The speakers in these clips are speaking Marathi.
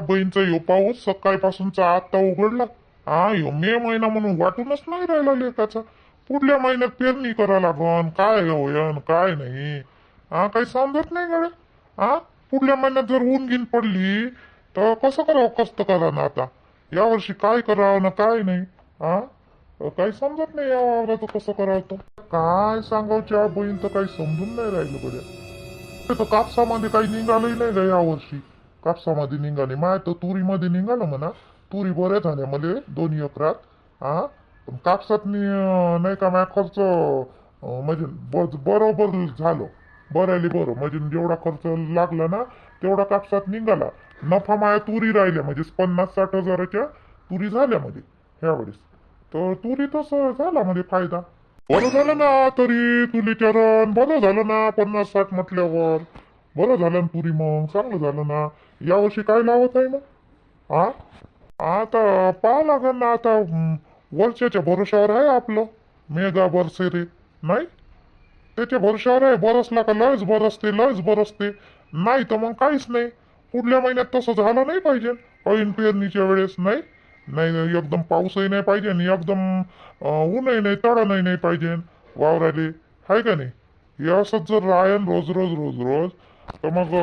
बहीणचा यो पाऊस सकाळपासूनचा आत्ता उघडला. हा यो मे महिना म्हणून वाटूनच नाही राहिला लेखाचा पुढल्या महिन्यात पेरणी करा लागन. काय होयन काय नाही. हा काही समजत नाही गड्या. हा पुढल्या महिन्यात जर ऊन गिन पडली तर कसं करावं कष्ट करा ना आता यावर्षी काय करावं ना काय नाही? हा काही समजत नाही या वावराचं कसं करावं तर. काय सांगावच्या बहीण तर काही समजून नाही राहिलं गड्या. तर कापसामध्ये काही निघालंही नाही का यावर्षी कापसामध्ये निघाले. माय तर तुरीमध्ये निघालं म्हणा. तुरी बऱ्या झाल्या मले दोन्ही एकरात. हा? पण कापसात नाही का माझा खर्च म्हणजे ब- बरोबर झालं. बरायले बरं. म्हणजे जेवढा खर्च लागला ना तेवढा कापसात निघाला. नफा माया तुरी राहिल्या. म्हणजे पन्नास साठ हजाराच्या तुरी झाल्या म्हणजे ह्यावेळेस. तर तुरी तसं झाला म्हणजे फायदा. बरं झालं ना तरी तुली चरण. बरं झालं ना पन्नास साठ म्हटल्यावर. बरं झालं ना तुरी मग. चांगलं झालं ना. यावर्षी काय लावत आहे मग हा आता पाहा लागेल ना आता वर्षाच्या भरोशावर आहे आपलं. मेगा बरसेरे नाही? त्याच्या भरोशावर आहे बरसला का लयच बरसते लयच बरसते. नाही तर मग काहीच नाही. पुढल्या महिन्यात तसं झालं नाही पाहिजे. ऐन पेरणीच्या वेळेस नाही? नाही एकदम पाऊसही नाही पाहिजे आणि एकदम ऊनही नाही तडणही नाही पाहिजे. वावराले आहे का नाही? हे असंच जर राहन रोज रोज रोज रोज तर मग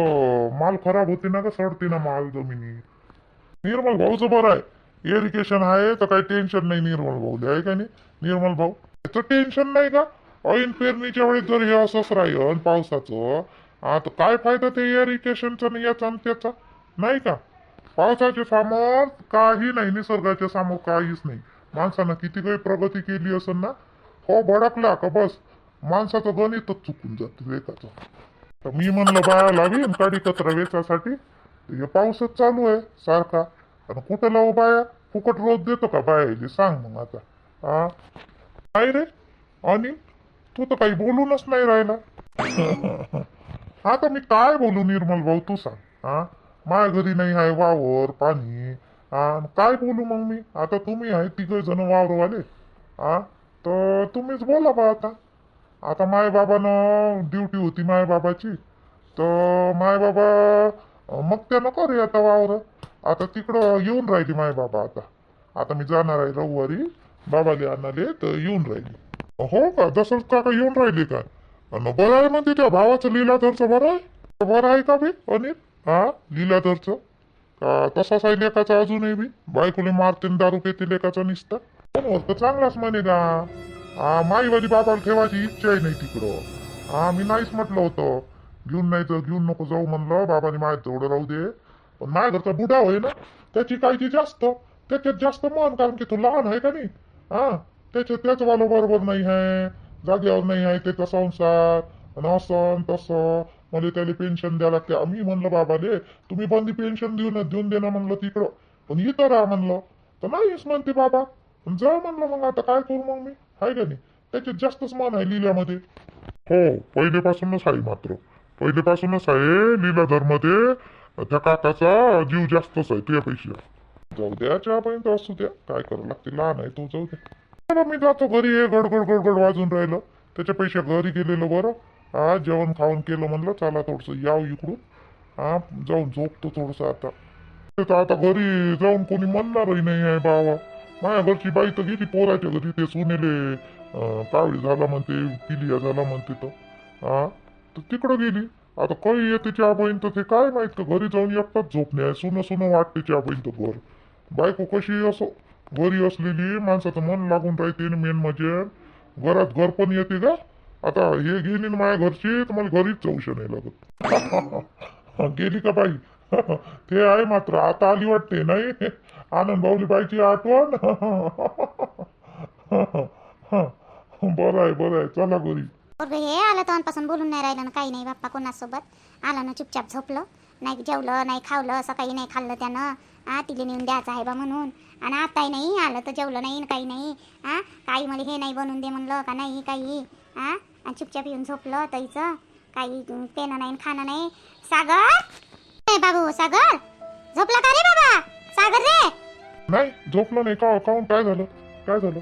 माल खराब होते ना का सडते ना माल जमिनीत निर्मल भाऊचं बरं आहे. इरिगेशन आहे तर काही टेन्शन नाही निर्मल भाऊ आहे का नाही? निर्मल भाऊ त्याचं टेन्शन नाही का? ऐन पेरणीच्या वेळेस जर हे असंच राहील पावसाचं हा तर काय फायदा ते इरिगेशनचा नाही याचा आणि त्याचा? नाही का? पावसाच्या समोर काही नाही निसर्गाच्या समोर काहीच नाही. माणसानं किती काही प्रगती केली असेल ना हो भडकला का बस? माणसाचं गणितच चुकून जातं वेकाचं तर मी म्हणलं बाया लावीन काडी कचरा वेचासाठी. हे पाऊसच चालू आहे सारखा. आणि कुठं लावू बाया? फुकट रोज देतो का बाया सांग मग आता. हा काय रे. आणि तू तर काही बोलूनच नाही राहिला. आता मी काय बोलू निर्मल भाऊ तू सांग. हा माझ्या घरी नाही आहे वावर पाणी. हा काय बोलू मग मी? आता तुम्ही आहे तिघ जण वावरवाले. हा तर तुम्हीच बोला बा आता. आता माय बाबानं ड्युटी होती माय बाबाची. तर माय बाबा अं, मग त्यानं करे आता वावर आता तिकडं येऊन राहिली माय बाबा आता. आता मी जाणार आहे रविवारी बाबाले आणाले तर येऊन राहिली. हो का? दसरथ काका येऊन राहिले का? अन बरं आहे म्हणते त्या भावाचं लीलाधरचं बरं आहे. बरं आहे का बे अनिल? हा? लीलाधरचं? का तसाच आहे लेखाचा अजूनही बी? बायकोले मारते दारू पेते लेखाचा निसता? तर चांगलाच म्हणे का माईवाली बाबाला ठेवायची इच्छाही नाही तिकडं. हा मी नाहीच म्हटलं होतं. घेऊन नाही तर घेऊन नको जाऊ म्हणलं बाबाने माझ्या जवळ राहू दे. पण माझ्या घरचा बुढा होय ना त्याची काळजी जास्त. त्याच्यात जास्त मन कारण की तो लहान आहे का नाही? हा त्याच्यात त्याच वाला बरोबर नाही आहे जागेवर नाही आहे त्याचा संसार. आणि असं तसं. मला त्याला पेन्शन द्यावं लागते. आम्ही म्हणलं बाबाले तुम्ही बंदी पेन्शन देऊन देऊन देणं म्हणलं तिकडं. पण इथं राहा म्हणलं. तर नाहीच म्हणते बाबा. पण जा म्हणलं मग आता काय करू मग मी? आहे का नाही? त्याच्यात जास्तच मान आहे लिल्यामध्ये हो पहिलेपासूनच आहे मात्र. पहिलेपासूनच आहे लीलाधरमध्ये त्या काकाचा जीव जास्तच आहे तुझ्यापेक्षा जाऊ द्या चहापर्यंत असू द्या. काय करावं लागते? लहान आहे तू जाऊ द्या. मी जातो घरी. हे गडगड गडगड वाजून राहिलं. त्याच्यापेक्षा घरी गेलेलं बरं. हा जेवण खाऊन केलं म्हणलं. चला थोडस याव इकडून. हा जाऊन झोपतो थोडस आता. ते तर आता घरी जाऊन कोणी म्हणणारही नाही आहे बाबा. माझ्या घरची बाई तर गेली पोराच्या घरी ते सुनेले कावळी झाला म्हणते पिलिया झाला म्हणते तर. हा तर तिकडं गेली. आता काही येते तर ते काय माहीत का घरी जाऊन एकटाच झोपणे आहे सुनं सुनं वाटते तर घर बायको कशी असो घरी असलेली माणसाचं मन लागून राहते मेन म्हणजे. घरात घर पण येते का? आता हे गेली ना माझ्या घरची तर मला घरीच जाऊशी नाही लागत. गेली का बाई? ते आहे मात्र आता आली वाटते नाही? आनंद भाऊली बाईची आठवण? बरं आहे बरं आहे चला घरी. हे आलं तेव्हापासून बोलून नाही राहिलं ना काही नाही बाप्पा कोणासोबत. आलं ना चुपचाप झोपलं. नाही जेवलं नाही खावलं सकाळी नाही खाल्लं त्यानं. हा तिला नेऊन द्यायचं आहे बा म्हणून. आणि आताही नाही आलं तर जेवलं नाही काही नाही. हा काही मला हे नाही बनवून दे म्हणलं का नाही काही. हा आणि चुपचाप येऊन झोपलं तईचं. काही पेनं नाही खाणं नाही. सागर! बाबू सागर? झोपला का रे बाबा? सागर रे? नाही झोपलं नाही. का काऊन काय झालं? काय झालं?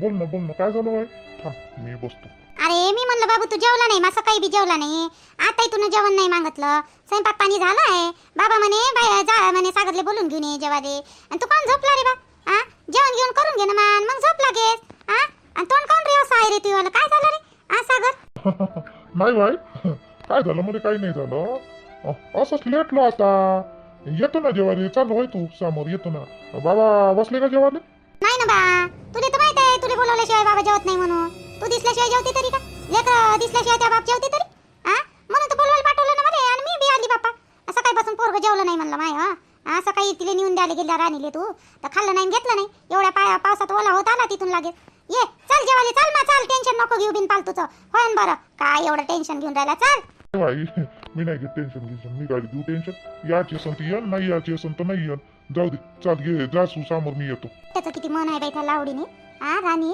बोल ना बोल ना. काय झालं बाई? थांब मी बसतो. अरे मी म्हणलं बाबू तू जेवला नाही. मग सकाळी बी जेवला नाही. आताही तुला जेवण नाही मागितलं. स्वयंपाक पाणी झालं आहे बाबा म्हणे बाहेर जा म्हणे सागरले बोलून घेऊन ये जेवाले. आणि तू कोण झोपला रे बा? हा जेवण घेऊन करून घे ना मान. मग झोप लागेल हा आणि तोंड काऊन रे असं आहे रे तुला काय झालं रे? हा सागर? नाही बाई. काय झालं? मध्ये काही नाही झालं. असंच लेटलो आता. येतो ना जेवायला चालू होय तू समोर येतो ना. बाबा बसले का जेवायला? नाही ना बा. तुला तर माहीत आहे तुला बोलवल्याशिवाय बाबा जेवत नाही म्हणून. तू दिसल्याशिवाय जेवते तरी का? लेकर दिसल्याशिवाय त्या बाप जेवते तरी? हा म्हणून तर बोलवायला पाठवलं ना मला आणि मी बी आली बापा सकाळपासून पोरग जेवलं नाही म्हणलं माय हा? सकाळी तिला नेऊन द्यायला गेल्या राणीले तू. तर खाल्लं नाही घेतलं नाही. एवढ्या पाया पावसात ओला होत आला तिथून लागेल ये चल जेवायला चल मा चल. टेन्शन नको घेऊ बिन पालतूचं होय ना बरं. काय एवढं टेन्शन घेऊन राहिला चल. मी नाही घेत टेन्शन घेत मी गाडी देऊ टेन्शन याची असन तर येन नाही याची असन तर नाही येन. जाऊ दे चाल घे जा समोर मी येतो. त्याचं किती मन आहे बाई त्या लावडीने. आ राणी?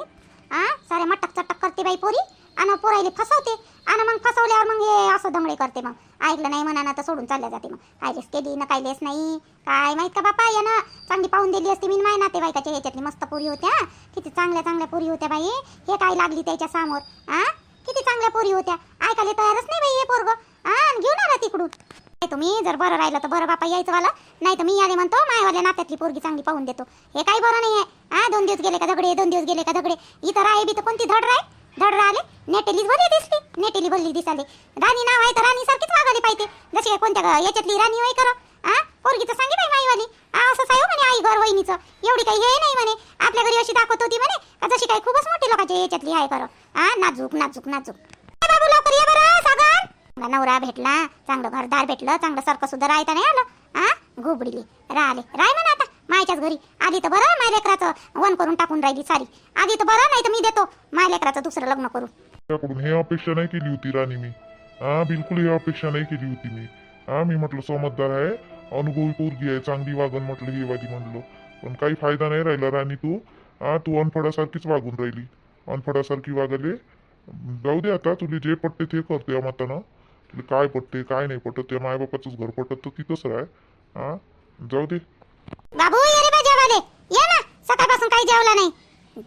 आ सारे मटक चटक करते बाई पोरी. आणि पोरायले फसवते. आणि मग फसवल्यावर मग हे असं दमडे करते मग. ऐकलं नाही म्हणा तर सोडून चालल्या जाते मग. कायलेस केली ना कायलेस नाही. काय माहीत का बापा या ना चांगली पाहून दिली असती मी माय नातेवाईकाच्या ह्याच्यातली मस्त पोरी होत्या. किती चांगल्या चांगल्या पोरी होत्या बाई. हे काय लागली त्याच्यासमोर? आ? किती चांगल्या पोरी होत्या. ऐकायला तयारच नाही बाई हे पोरगं. आणि घेऊन आला तिकडून. नाही तुम्ही जर बरं राहिलं तर बरं बापा यायचं वाला. नाही तर मी आले म्हणतो मायवाल्या नात्यातली पोरगी चांगली पाहून देतो. हे काही बरं नाही आहे हा दोन दिवस गेले का दगडे दोन दिवस गेले का दगडे इथं राहे बी तर कोणती धड राय? धड राहिले? नेटेलीच भरली दिसली. नेटेली भरली दिसाले. राणी नाव आहे तर राणी सारखीच वागायला पाहिजे. जशी काय कोणत्या याच्यातली राणी होय करा हा पोरगी तर सांगे बाई माईवाली. हा असं सायो म्हणे आई घर वहिनीचं. एवढी काही हे नाही म्हणे. आपल्या घरी अशी दाखवत होती म्हणे जशी काही खूपच मोठी लोकांच्या याच्यातली आहे करो हा नाजूक नाजूक नाजूक ए बाबू लवकर ये बरं सागर चांगला नवरा भेटला चांगलं घरदार भेटलं चांगलं सरकं सुद्धा राहता नाही आलं. हा घुबडीली. राहिले. राय म्हणा आता मायच्याच घरी. आधी तर बरं माय लेकराचं वन करून टाकून राहिली सारी. आधी तर बरं नाही तर मी देतो. माय लेकराचं दुसरं लग्न करू त्याकडून हे अपेक्षा नाही केली होती राणी मी. हा बिलकुल ही अपेक्षा नाही केली होती मी. हा मी म्हटलं समजदार आहे. अनुभवी पोरगी आहे चांगली वागण म्हटलं ही वाली म्हटलं पण काही फायदा नाही राहिला राणी तू. हा तू अनफडासारखीच वागून राहिली. अनफडासारखी वागले जाऊ दे आता तुला जे पटते ते करते मातानं. काय पटते काय नाही पटत त्या मायबापाचंच घर पटत तर तिथंच राह. हा? जाऊ दे. बाबू ये रे बा जेवाले ये ना सकाळपासून काही जेवला नाही.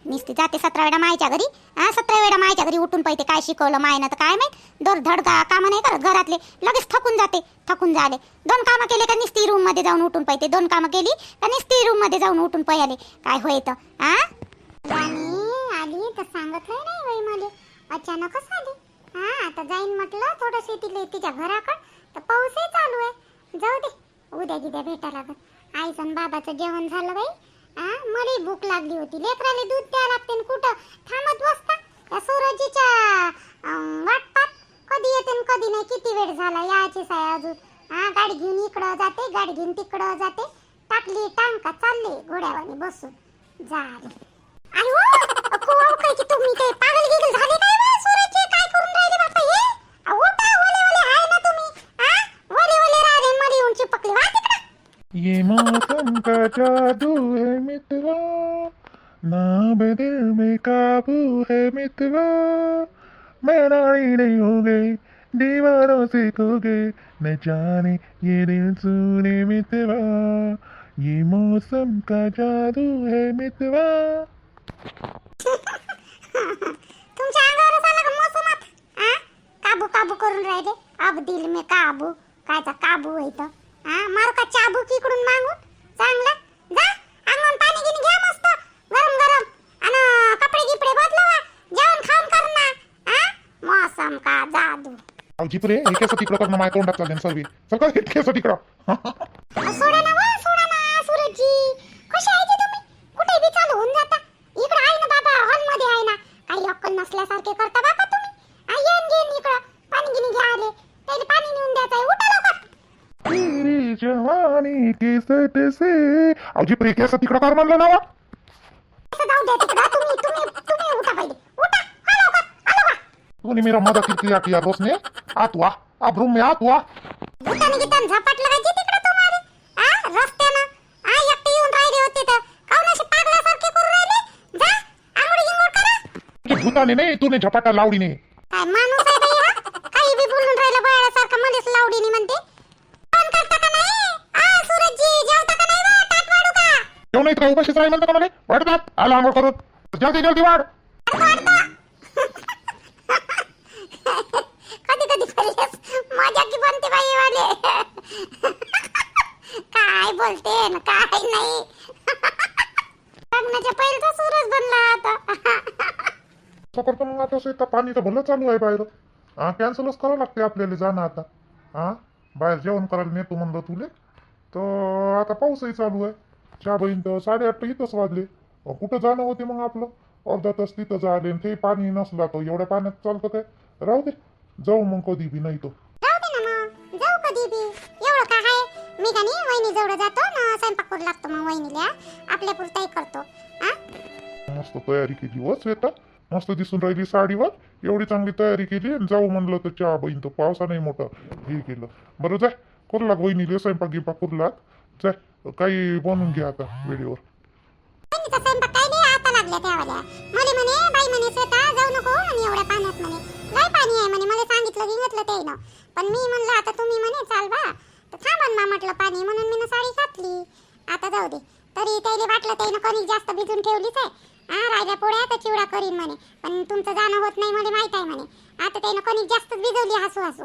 निसती जाते सतरा वेळा मायच्या घरी. हा सतरा वेळा मायच्या घरी उठून पाहिजे काय शिकवलं मायनं तर काय माहीत? दोन धड का कामं नाही करत घरातले. लगेच थकून जाते थकून झाले दोन कामं केले का निस्ती रूममध्ये जाऊन उठून पाहिजे दोन कामं केली का निस्ती रूममध्ये जाऊन उठून पहिले काय होय तर हा? आली तर सांगितलं नाही बाई मला. अचानकच आली. हा आता जाईन म्हटलं थोडंशी तिला तिच्या घराकड. तर पाऊसही चालू आहे. जाऊ दे उद्या गिद्या भेटा लागत आईचं आणि बाबाचं जेवण झालं बाई. हा मलाही भूक लागली होती. लेकराले दूध द्यावं लागते कुठं? थांबत बसता. त्या सूरजीच्या वाटपात. कधी येते कधी नाही. किती वेळ झाला यायचीच आहे अजून. हा गाडी घेऊन इकडं जाते गाडी घेऊन तिकडं जाते. टाकली टांका चालले घोड्यावानी बसून. झाले आई हो खूप काय की तुम्ही ते पागल गिगल झाले काय बा सूरजचे काय करून राहिले बापा हे अहो, उठा ओले ओले आहे ना तुम्ही हा ओले ओले राहिले मध्ये येऊन चिपकले वा तिकडं ये मौसम का जादू है मित्रा? नाम दिल में काबू है मित्रा। मैं नारी नहीं हो गई दीवारों से खो गए न जाने ये दिल सुने मित्रा। ये मौसम का जादू है मित्रा। तुमच्या अंगावरच आला का मोसमात हा काबू काबू करून राहिले. अब दिल में काबू. कायचा काबू आहे तर हा मारू का चाबू इकडून मागून? चांगला जा अंगण पाणी गिनी घ्या मस्त गरम गरम आणि कपडे गिपडे बदलवा जेवण खाऊन कर ना हा मौसम का जादू अहो जिपरे हे केस तिकडं करणं माझ्या तोंडात चालेल सर्वी. चल का हे केस तिकडं सोडा ना वा सोडा ना सूरजजी. कशी आहे तुम्ही? कुठे बी चालू होऊन जाता. इकडे आहे ना बाबा हॉलमध्ये आहे ना. काही अक्कल नसल्यासारखे करता बाबा तुम्ही. आ, येऊन घेऊन इकडं. पाणी गिनी घ्या आले. त्याला पाणी नेऊन द्यायचं उठा लवकर. मेरी जवानी केस तिकडं कर म्हणलं ना वा. असं जाऊ द्या तिकडं. तुम्ही तुम्ही तुम्ही उठा पहिले. उठा. हा लवकर. आलो का तूने मेरा किया दोस्त ने आ तू आ अब रूम में आ तू आ भूतानी गीतान झपाटलं का जे तिकडं तुम्हाला आ रस्त्यानं? आ एकटे येऊन राहिले होते तर. काऊन असे पागलासारखे करून राहिले? जा आंघोळ गिंघोळ करा. तुझे भूताने नाही तूने झपाटा लावडीने. काय माणूस आहे बाई हा? काही बी बोलून राहिलं बाळासारखं मध्येच लावडीनी म्हणते. फोन करता का नाही? आ सूरजजी जेवता का नाही बा? ताट वाढू का? जेवण नाही का उपाशीच राही म्हणतं का मला वाटतात आला आंघोळ करून. जल्दी जल्दी वाढ. मजा की बाई वाले काय बोलते? काय नाही. लग्नाच्या पहिलचा सूरज बनला आता. करतो मग आता असं पाणी तर भलं चालू आहे बाहेर. हा कॅन्सलच करावं लागते आपल्याला जाणं आता. हा बाहेर जेवण करायला नेतो म्हणलं तुले. तर आता पाऊसही चालू आहे. चहा बहीण तर साडेआठ तर इथंच वाजले. अहो, कुठं जाणं होते मग आपलं? अर्धा तास तिथं झाले ते पाणी नसला तो एवढ्या पाण्यात चालतं काय? राहू दे. जाऊ मग कधी बी नाही तो मी का नाही वहिनी जवळ जातो ना स्वयंपाक करू लागतो मग वहिनीला. आपल्या पुरताही करतो. हा मस्त तयारी केली व श्वेता. मस्त दिसून राहिली साडीवर. एवढी चांगली तयारी केली आणि जाऊ म्हणलं तर चहा बहीण तर पावसाने मोठं हे केलं. बरं जाय करू लाग वहिनीले स्वयंपाक गिंपाक करू लाग. जाय काही बनवून घ्या आता वेळेवर. वहिनीचा स्वयंपाक काय नाही आता लागल्या त्यावाल्या. मला म्हणे बाई म्हणे श्वेता जाऊ नको आणि एवढ्या पाण्यात म्हणे. लय पाणी आहे म्हणे मला सांगितलं गिंगितलं त्यानं पण मी म्हणलं आता तुम्ही म्हणे चाल बा तर थांबन मा म्हटलं पाणी म्हणून मी साडी घातली. आता जाऊ दे. तरी त्याला वाटलं त्यानं कणिक जास्त भिजून ठेवलीच आहे. हा राहिल्या पोळ्या तर चिवडा करीन म्हणे. पण तुमचं जाणं होत नाही मला माहीत आहे म्हणे. आता त्यानं कणिक जास्त भिजवली हसू हसू.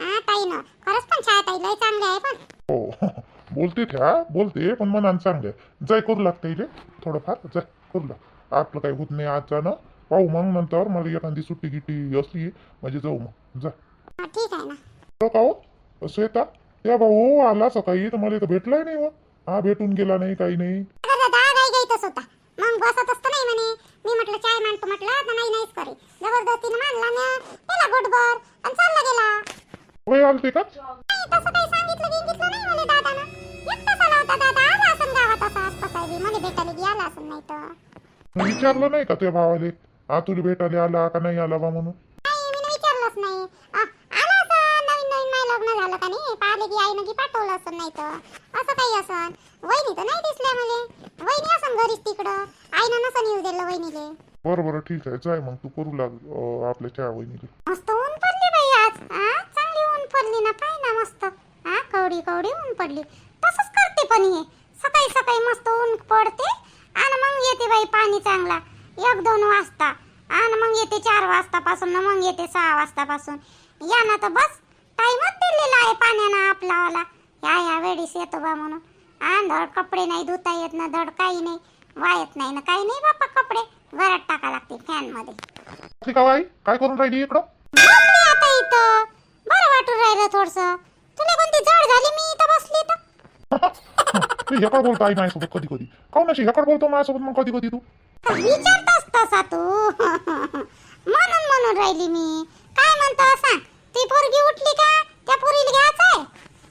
हा ताईनं. खरंच पण छाया ताई लय चांगली आहे पण. हो बोलते त्या बोलते पण मनान चांगले जाय करू लागते इथे थोडंफार जाय करू लाग. आपलं काही होत नाही आज जाणं पाहू मग नंतर मला एखादी सुट्टी गिट्टी असली म्हणजे जाऊ मग. जा. हा, ठीक आहे ना. का हो? श्वेता त्या भाऊ आला सकाळी तर मला इथं भेटलाय नाही हो. हा भेटून गेला नाही काही नाही. अगं दादा गाई गाईतच होता मग बसत असतं नाही म्हणे. मी म्हटलं चाय मांडतो म्हटलं तर नाही नाहीच करे जबरदस्तीने मांडला ना त्याला गोटभर आणि चालला गेला. वय आलते का? नाही, तसं काही सांगितलं गिंगितलं नाही मला दादानं. एकटाच आला होता दादा. आला असं गावात असं आसपास मला भेटायला गी आला असं नाही तर. मग विचारलं नाही का तुझ्या भावाले? हा तुला भेटायला आला का नाही आला बा म्हणून? नाही मी विचारलंच नाही आ, आला असं नवीन नवीन नाही लग्न झालं पाहिले की आईनं की पाठवलं असं नाही तर. असं काही असन. वहिनी तर नाही दिसल्या मला वहिनी असन घरीच तिकडं. आईनं नसन येऊ दिलं वहिनीले. बरं बरं ठीक आहे. जाय मग तू करू लाग अं, आपल्या चहा वहिनीला. मस्त ऊन पडली बाई आज आ? चांगली ऊन पडली ना पाय ना मस्त. आ कवडी कवडी ऊन पडली. तसंच करते पण हे. सकाळी सकाळी मस्त ऊन पडते आणि मग येते बाई पाणी चांगला. एक दोन वाजता. आणि मग येते चार वाजतापासून न मग येते सहा वाजतापासून. या ना तर बस. टाईमच दिलेला आहे पाण्यानं आपलावाला. या या वेळेस येतो बा म्हणून. धड कपडे नाही धुता येत ना धड काही नाही. वायत नाही ना काही नाही बापा कपडे. घरात टाका लागते फॅनमध्ये काय करून राहिली इकडं? बसली आता इथं. बरं वाटून राहिलं थोडस. तुला कोणती जड झाली मी इथं बसली तर? हे काय बोलतो आई माझ्यासोबत कधी कधी? काऊन अशी ह्याकडे बोलतो माझ्यासोबत मग कधी कधी तू? विचारतोस तसा तू. म्हणून म्हणून राहिली मी. काय म्हणतो सांग? ती पोरगी उठली का त्या पोरीला घ्यायचं आहे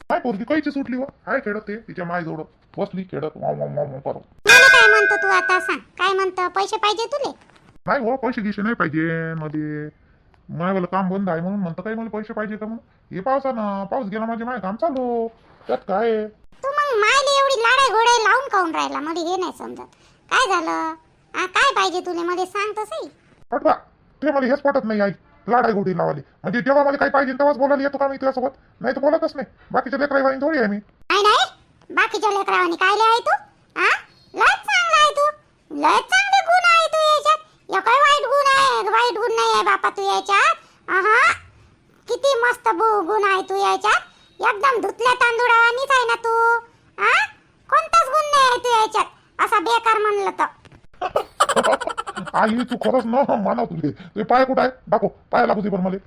काय पोरगी काहीची सुटली व काय खेळत ते तिच्या माय जोड बसली खेळत वाव वाव वाव वाव करत मला काय म्हणतो तू आता सांग? काय म्हणतो? पैसे पाहिजे तुले? नाही हो पैसे गिसे नाही पाहिजे मध्ये मला काम बंद आहे म्हणून म्हणतं काही मला पैसे पाहिजे का म्हणून? हे पावसानं पाऊस गेला माझे माय काम चालू. त्यात काय आहे? तू मग मायले एवढी लाडाई घोडाई लावून खाऊन राहिला. मला हे नाही समजत. काय झालं? आ काय पाहिजे तुले? मध्ये सांग तसंही. पटवा ते मला हेच पटत नाही आई. लाडाई गोडी लावाली. म्हणजे जेव्हा मला काही पाहिजे तेव्हाच बोलायला येतो का मी तुझ्यासोबत? नाही तर बोलतच नाही. बाकीच्या लेकराई वाणी थोडी आहे मी. नाही नाही. बाकीच्या लेकरावानी काय आहे तू? हा लयच चांगला आहे तू. चांगले गुण आहे तू याच्यात. या काय वाईट गुण आहे वाईट गुण नाही आहे बापा तू याच्यात. आहा किती मस्त गुण आहे तू याच्यात. एकदम धुतल्या तांदूळावानीच आहे ना तू. हा कोणताच गुण नाही आहे तू याच्यात. असा बेकार म्हणलं तर. आई तू खरंच न मानव तुझे. ते पाय कुठं आहे? दाखव. पाय लागू दे पण मला.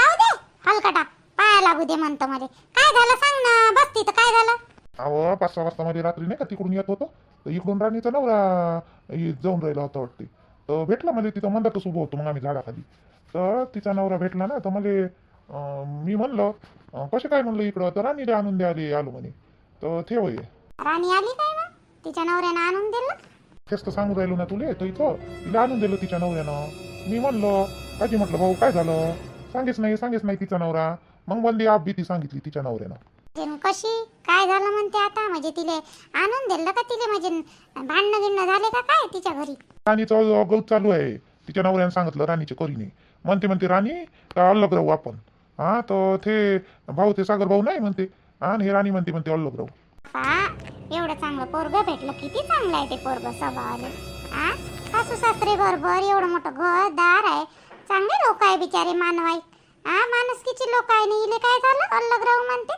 जाऊ दे हलकटा. पाया लागू दे म्हणतो मध्ये काय झालं सांग ना. बस तिथं. काय झालं? अहो पाच सहा वाजता मध्ये रात्री नाही का तिकडून येत होतो? तर इकडून राणीचा नवरा जाऊन राहिला होता वाटते. तर भेटला मला तिथं. मंदातच उभं होतो मग आम्ही झाडाखाली. तर तिचा नवरा भेटला ना. तर मला मी म्हणलं अं, कसे काय म्हणलं इकडं? तर राणीले आणून द्याले आलो म्हणे. तर ते राणी आली काय मग? तिच्या नवऱ्यानं आणून दिलं? तेच तर सांगू राहिलो ना तुले तर इथं तिला आणून दिलं तिच्या नवऱ्यानं. मी म्हणलं काजी म्हटलं भाऊ काय झालं? सांगेच नाही सांगेच नाही तिचा नवरा. मग बंदी आप भीती सांगितली तिच्या नवऱ्यानं. कशी? काय झालं म्हणते आता? म्हणजे तिले आणून दिलं का तिले? म्हणजे भांडणं गिणणं झाले का काय तिच्या घरी? राणीचं गौत चालू आहे. तिच्या नवऱ्यानं सांगितलं राणीच्या करीने. म्हणते म्हणते राणी का अलग राहू आपण? हा तर ते भाऊ ते सागर भाऊ नाही? म्हणते. आणि हे राणी म्हणते म्हणते अलग राहू. एवढं चांगलं पोरग भेटलं किती चांगलं आहे ते पोरग स्वभावाले. आ? सासू सासरे बरोबर एवढं मोठं घर दार आहे. चांगले लोक आहे बिचारे मानवाय आ माणुसकीची लोक आहे ना इले काय झालं? अलग राहू म्हणते.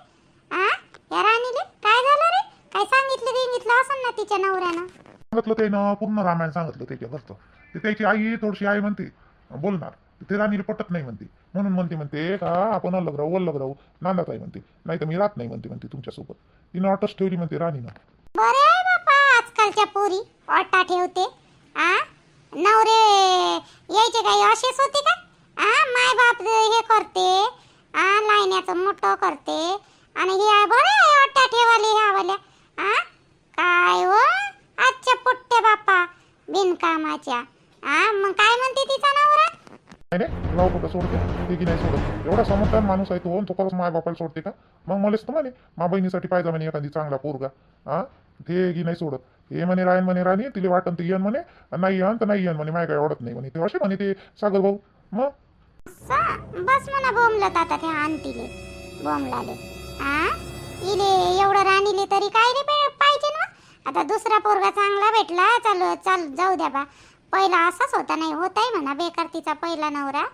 आ? या राणीले काय झालं रे? काय सांगितलं गिंगितलं असं ना तिच्या नवऱ्यानं? सांगितलं ते ना पूर्ण रामायण सांगितलं त्याच्या घरचं ते त्याची आई थोडीशी आई म्हणते बोलणार. ते राणीला पटत नाही म्हणते. म्हणून म्हणते म्हणते का आपण अलग राहू अलग राहू. नांदात आहे म्हणते नाही तर मी राहत नाही म्हणते म्हणते तुमच्यासोबत. तिनं अटच ठेवली म्हणते राणीनं बरे बापा आजकालच्या पोरी. ऑटा ठेवते. आ? नवरे यायचे काही असेच होते का? आ? माय बाप हे करते. आ? लायण्याचं मोठं करते. आणि हे बरे आहे ऑटा ठेवाले ह्यावाल्या आ? काय हो? आजच्या पुट्टे बापा बिनकामाच्या. आ? मग काय म्हणते तिचा नवरा? नाही रे राव कुठं सोडते? ते की नाही सोडत. एवढा समजदार माणूस आहे हो, तो तो खरंच माय बापाला सोडते का? मग मलाच तर म्हणे मा बहिणीसाठी पाहिजे म्हणे एखादी चांगला पोरगा. हा ते की नाही सोडत. हे म्हणे रायन म्हणे राणी तिला वाटन ते येन म्हणे नाही येन तर नाही येन म्हणे माय काय आवडत नाही म्हणे. ते असे म्हणे ते सागर भाऊ. मग? बस म्हणा बोंबलत आता ते आणतीले बोमलाले. आ? इले एवढं राणीले तरी काय रे पाहिजे ना. आता दुसरा पोरगा चांगला भेटला चालू चाल जाऊ द्या बा. पहिला असाच होता नाही होत आहे म्हणा बेकार तिचा पहिला नवरा.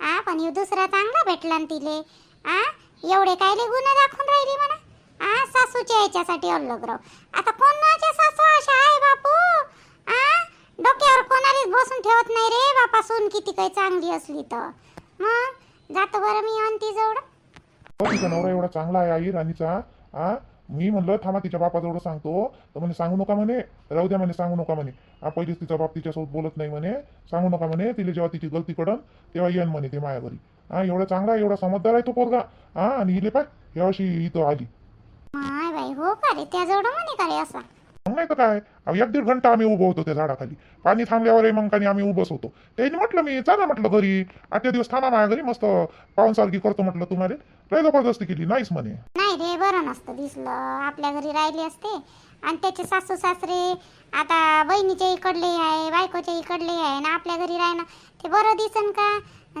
आ पण ह्यो दुसरा चांगला भेटला न तिले. आ एवढे कायले गुन्हे दाखवून राहिली म्हणा. आ सासूच्या याच्यासाठी अलग राव आता कोणाच्या सासू अशा आहे बापू? आ डोक्यावर कोणालाच बसून ठेवत नाही रे बापा सून किती काही चांगली असली तर. मग जातो बरं मी आणती जवळ. हो तिचा नवरा एवढा चांगला आहे आई राणीचा. आ मी म्हणलं थांबा तिच्या बापाजवळ सांगतो. तर म्हणे सांगू नका म्हणे. राहू द्या म्हणे सांगू नका म्हणे. पहिलेच तिचा बाप तिच्यासोबत बोलत नाही म्हणे. सांगू नका म्हणे तिला जेव्हा तिची गलती कडन तेव्हा येईन म्हणे ते माया घरी हा एवढा चांगला एवढा समजदार आहे तो पोरगा. हा आणि हिले पाय या अशी इथं आली. माय बाई हो का रे? त्याजवळ म्हणे का रे असा? मग नाही तर काय? अहो, एक दीड घंटा आम्ही उभं होतो त्या झाडाखाली. पाणी थांबल्यावर मग काही आम्ही उभंच होतो. त्यांनी म्हटलं मी चला म्हटलं घरी. आजच्या दिवस थांबा माझ्या घरी मस्त पाहुणसारखी करतो म्हटलं तुम्हाला. लय जबरदस्ती केली नाहीच म्हणे. नाही रे बरं नसतं दिसलं. आपल्या घरी राहिली असते. आणि त्याचे सासू सासरे आता बहिणीच्या इकडले आहे बायकोच्या इकडले आहे ना आपल्या घरी राहणं ते बरं दिसन का?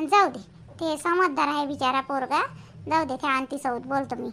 जाऊ दे ते समजदार आहे बिचारा पोरगा. जाऊ दे त्या आणती सोबत बोलतो मी.